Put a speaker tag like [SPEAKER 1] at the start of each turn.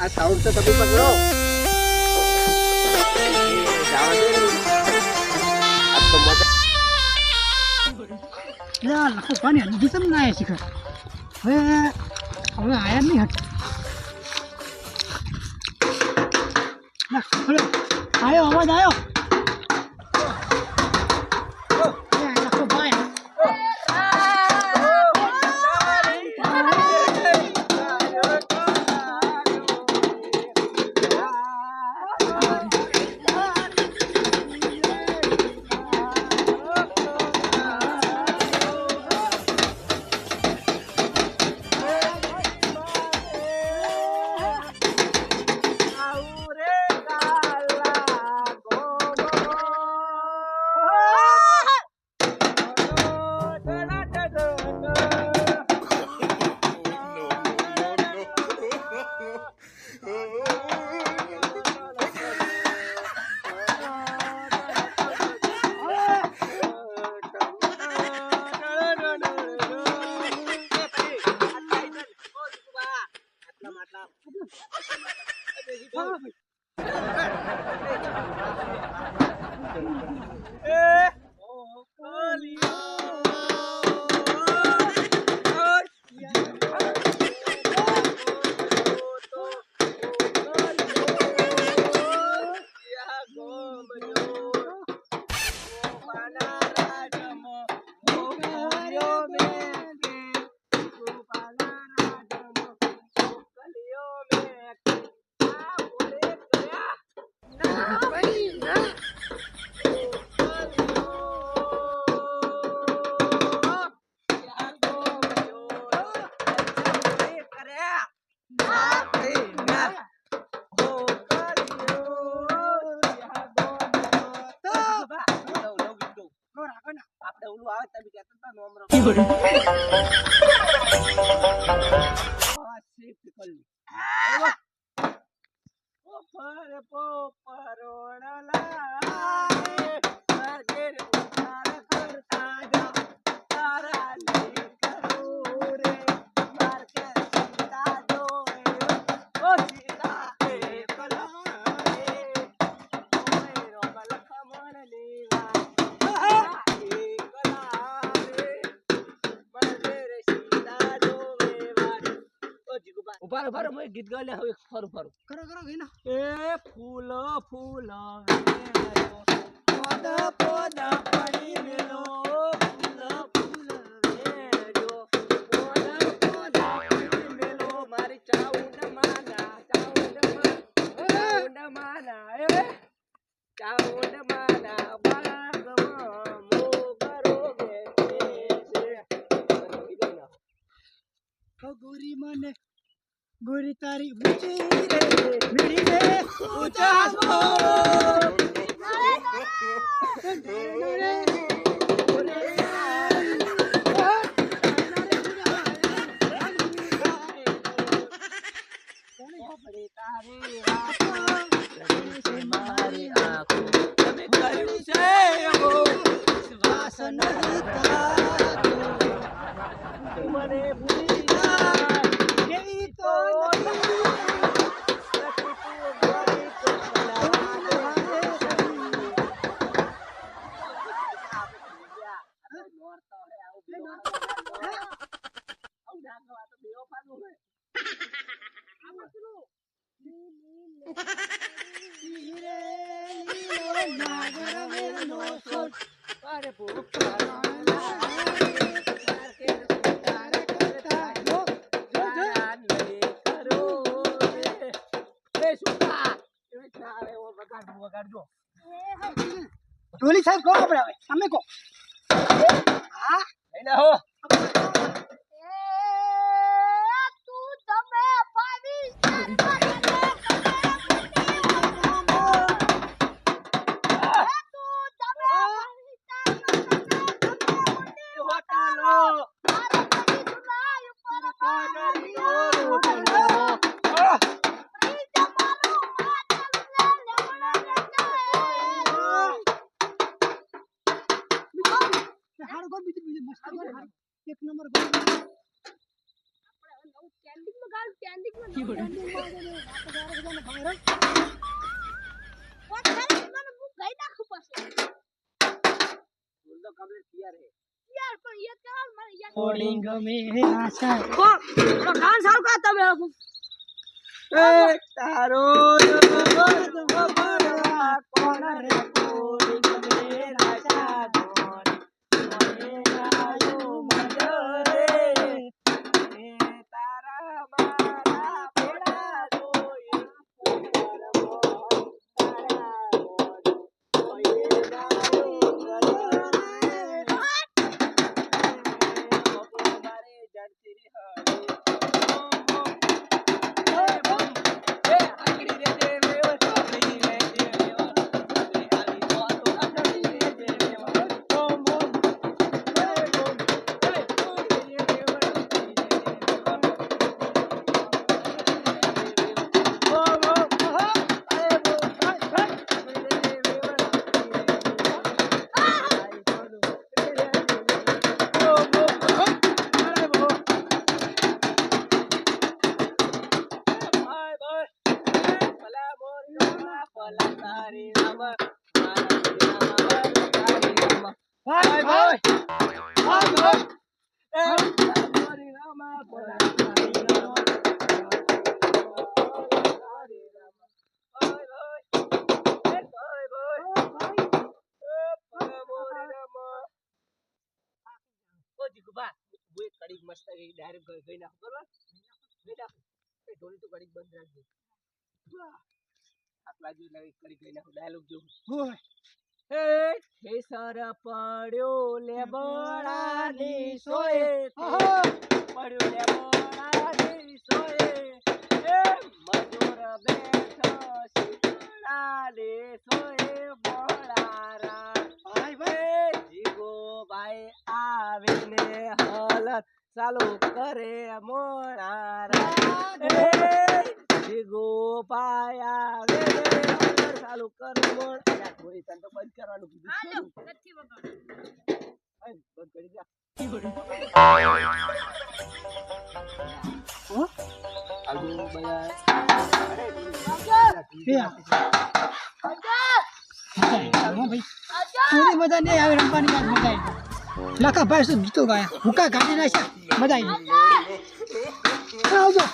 [SPEAKER 1] આ સાઉન્ડ તો તમે પકડો
[SPEAKER 2] લખો પાણી હજી તમને ના શીખર. હવે હવે આયા નહીં હટ. ના અવાજ આયો.
[SPEAKER 1] આવે તમે કહેતા હતા ને રહો, હું એક ગીત ગાલે હવે ફરું ફરું.
[SPEAKER 2] કરો કરો ગઈ ના
[SPEAKER 1] એ ફૂલ ફૂલ પોદા પોદા પડી મેલો ચાઉંડ માના માના ચાઉંડ માના એ ચાઉંડ માના બાગમાં મોગરો બેઠે છે
[SPEAKER 2] ગોરી મને ગોરી તારી ઊંચી રે મીડી રે ઊંચા હો ઢોલી સાહેબ કહો આપણે તમે કહો.
[SPEAKER 3] हार गो बिजली
[SPEAKER 2] बिजली मस्त हार हार एक
[SPEAKER 3] नंबर गो कैंडिंग में गाल कैंडिंग में
[SPEAKER 1] की बड़ी बात
[SPEAKER 3] गार गो ना भाई रे
[SPEAKER 2] और चल मन मुँह गई ना खूब बस बोल दो कंप्लीट किया रे यार पर ये कहाँ मन ये बोलिंग में आशा को तो साल का तब ए तारो बरस बबरा
[SPEAKER 1] कोन रे बोलिंग में
[SPEAKER 2] आशा મસ્ત ડાયરેક્ટ ગઈ નાખ બરોબર ગઈ નાખ એ ઢોલી તું કડીક બંધ રાખજો આટલા જેવું કડીક ગઈ નાખ ડાયલોગ જેવું એ ઠેસર પડ્યો લેબડાની સોએ
[SPEAKER 1] આહા.
[SPEAKER 2] પડ્યો લેબડાની સોએ એ મજૂર બેઠો શીતળાને સોએ મોડારા.
[SPEAKER 1] ભાઈ ભાઈ.
[SPEAKER 2] જીગો ભાઈ આવીને હલત ચાલુ કરે મોડારા. એ જીગો આવીને હલત ચાલુ કરે મોડારા થોડી તને તો બંધ કરવાનું કીધું
[SPEAKER 3] હાલો નથી
[SPEAKER 2] વગાડ બંધ કરી જા
[SPEAKER 1] લખા ભાઈ શું ગીતો ગાયા? હુકા ગાડી નાખ્યા? મજા આવી. આવજો.